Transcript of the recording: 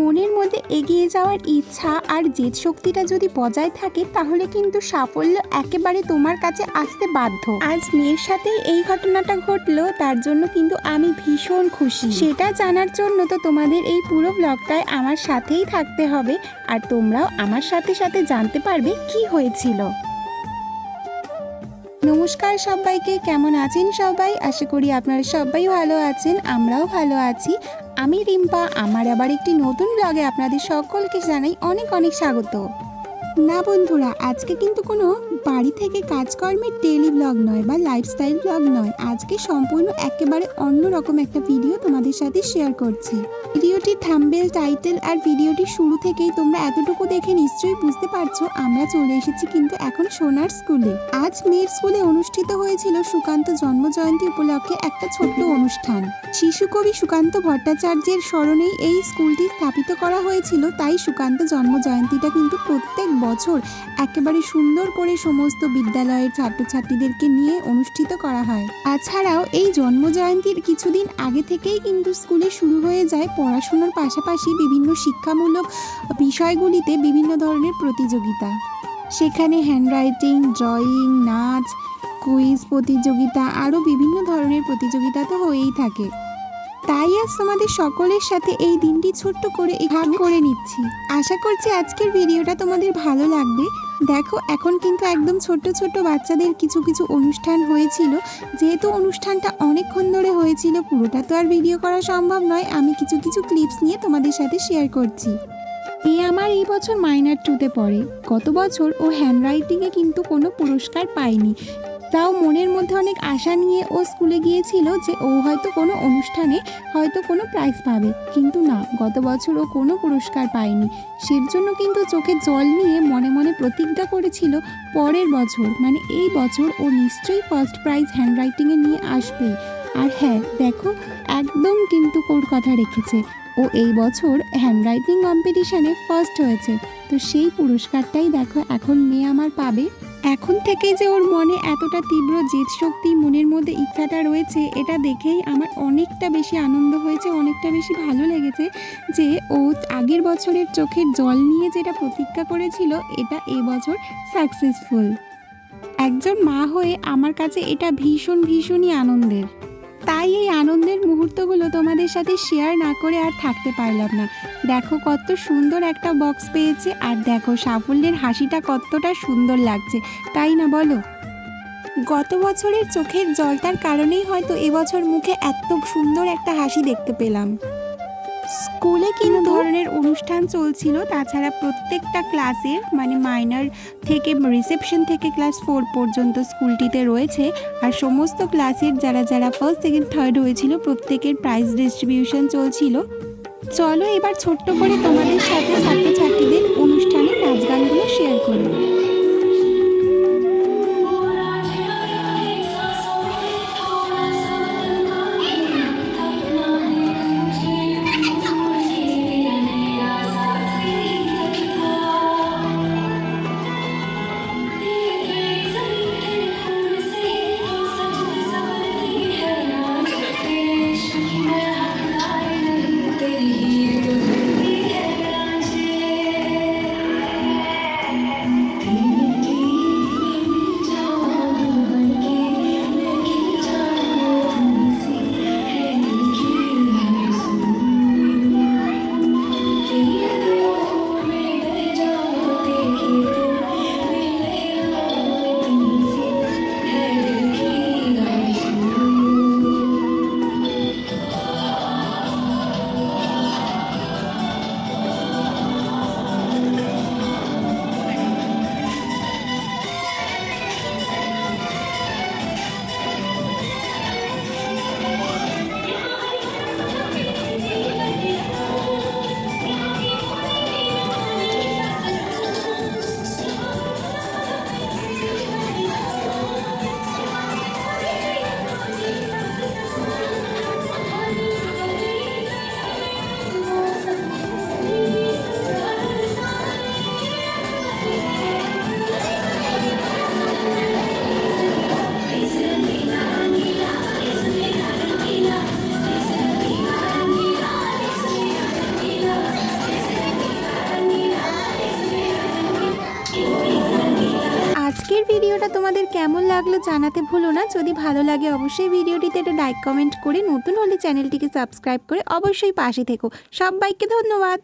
মনের মধ্যে এগিয়ে যাওয়ার ইচ্ছা আর জেদ শক্তিটা যদি বজায় থাকে, তাহলে কিন্তু সাফল্য একেবারে তোমার কাছে আসতে বাধ্য। আজ মেয়ের সাথে এই ঘটনাটা ঘটলো, তার জন্য কিন্তু আমি ভীষণ খুশি। সেটা জানার জন্য তো তোমাদের এই পুরো ব্লগটায় আমার সাথেই থাকতে হবে, আর তোমরাও আমার সাথে সাথে জানতে পারবে কি হয়েছিল। নমস্কার সবাইকে, কেমন আছেন সবাই? আশা করি আপনারা সবাই ভালো আছেন, আমরাও ভালো আছি। আমি রিম্পা আমার আবার একটি নতুন ব্লগে আপনাদের সকলকে জানাই অনেক অনেক স্বাগত। না বন্ধুরা, আজকে কিন্তু কোনো বাড়ি থেকে কাজকর্মের ডেলি ব্লগ নয় বা লাইফস্টাইল ব্লগ নয়। আজকে সম্পূর্ণ একেবারে অন্যরকম একটা ভিডিও তোমাদের সাথে শেয়ার করছি। ভিডিওটির থাম্বেল টাইটেল আর ভিডিওটির শুরু থেকেই তোমরা এতটুকু দেখে নিশ্চয়ই বুঝতে পারছ, আমরা চলে এসেছি কিন্তু এখন সোনার স্কুলে। আজ মেয়ের স্কুলে অনুষ্ঠিত হয়েছিল সুকান্ত জন্মজয়ন্তী উপলক্ষে একটা ছোট্ট অনুষ্ঠান। শিশু কবি সুকান্ত ভট্টাচার্যের স্মরণেই এই স্কুলটি স্থাপিত করা হয়েছিল, তাই সুকান্ত জন্মজয়ন্তীটা কিন্তু প্রত্যেক বছর একেবারে সুন্দর করে সমস্ত বিদ্যালয়ের ছাত্রছাত্রীদেরকে নিয়ে অনুষ্ঠিত করা হয়। তাছাড়াও এই জন্মজয়ন্তীর কিছুদিন আগে থেকেই কিন্তু স্কুলে শুরু হয়ে যায় পড়াশোনার পাশাপাশি বিভিন্ন শিক্ষামূলক বিষয়গুলিতে বিভিন্ন ধরনের প্রতিযোগিতা। সেখানে হ্যান্ডরাইটিং ড্রয়িং নাচ কুইজ প্রতিযোগিতা, আরও বিভিন্ন ধরনের প্রতিযোগিতা তো হয়েই থাকে। তাই আজ তোমাদের সকলের সাথে এই দিনটি ছোট্ট করে ভাগ করে নিচ্ছি। আশা করছি আজকের ভিডিওটা তোমাদের ভালো লাগবে। দেখো, এখন কিন্তু একদম ছোট ছোট বাচ্চাদের কিছু কিছু অনুষ্ঠান হয়েছিল। যেহেতু অনুষ্ঠানটা অনেকক্ষণ ধরে হয়েছিল, পুরোটা তো আর ভিডিও করা সম্ভব নয়। আমি কিছু কিছু ক্লিপস নিয়ে তোমাদের সাথে শেয়ার করছি। এ আমার এই বছর মাইনার টুতে পড়ে। গত বছর ও হ্যান্ডরাইটিংয়ে কিন্তু কোনো পুরস্কার পায়নি তাও মনের মধ্যে অনেক আশা নিয়ে ও স্কুলে গিয়েছিল যে ও হয়তো কোনো অনুষ্ঠানে হয়তো কোনো প্রাইজ পাবে। কিন্তু না, গত বছর ও কোনো পুরস্কার পায়নি। সের জন্য কিন্তু চোখে জল নিয়ে মনে মনে প্রতিজ্ঞা করেছিল পরের বছর। মানে এই বছর ও নিশ্চয়ই ফার্স্ট প্রাইজ হ্যান্ডরাইটিংয়ে নিয়ে আসবে আর হ্যাঁ দেখো, একদম কিন্তু কোর কথা রেখেছে। ও এই বছর হ্যান্ডরাইটিং কম্পিটিশনে ফার্স্ট হয়েছে। তো সেই পুরস্কারটাই দেখো, এখন মেয়ে আমার পাবে। এখন থেকেই যে ওর মনে এতটা তীব্র জেদ শক্তি মনের মধ্যে ইচ্ছাটা রয়েছে, এটা দেখেই আমার অনেকটা বেশি আনন্দ হয়েছে, অনেকটা বেশি ভালো লেগেছে যে ও আগের বছরের চোখের জল নিয়ে যেটা প্রতিজ্ঞা করেছিল, এটা এবছর সাকসেসফুল একজন মা হয়ে আমার কাছে এটা ভীষণ, ভীষণই আনন্দের। তাই এই আনন্দের মুহূর্তগুলো তোমাদের সাথে শেয়ার না করে আর থাকতে পারলাম না। দেখো কত সুন্দর একটা বক্স পেয়েছে আর দেখো সাফল্যের হাসিটা কতটা সুন্দর লাগছে, তাই না বলো? গত বছরের চোখের জলটার কারণেই হয়তো এবছর মুখে এত সুন্দর একটা হাসি দেখতে পেলাম। স্কুলে কিন্তু ধরনের অনুষ্ঠান চলছিল। তাছাড়া প্রত্যেকটা ক্লাসের মানে মাইনার থেকে রিসেপশন থেকে ক্লাস ফোর পর্যন্ত স্কুলটিতে রয়েছে। আর সমস্ত ক্লাসের যারা যারা ফার্স্ট সেকেন্ড থার্ড হয়েছিল প্রত্যেকের প্রাইজ ডিস্ট্রিবিউশন চলছিল। চলো এবার ছোট্ট করে তোমাদের সাথে ছাত্রছাত্রীদের ভিডিওটা তোমাদের কেমন লাগল জানাতে ভুলো না। যদি ভালো লাগে অবশ্যই ভিডিওটিতে একটা লাইক কমেন্ট করে নতুন হলে চ্যানেলটিকে সাবস্ক্রাইব করে অবশ্যই পাশে থেকো। সবাইকে ধন্যবাদ।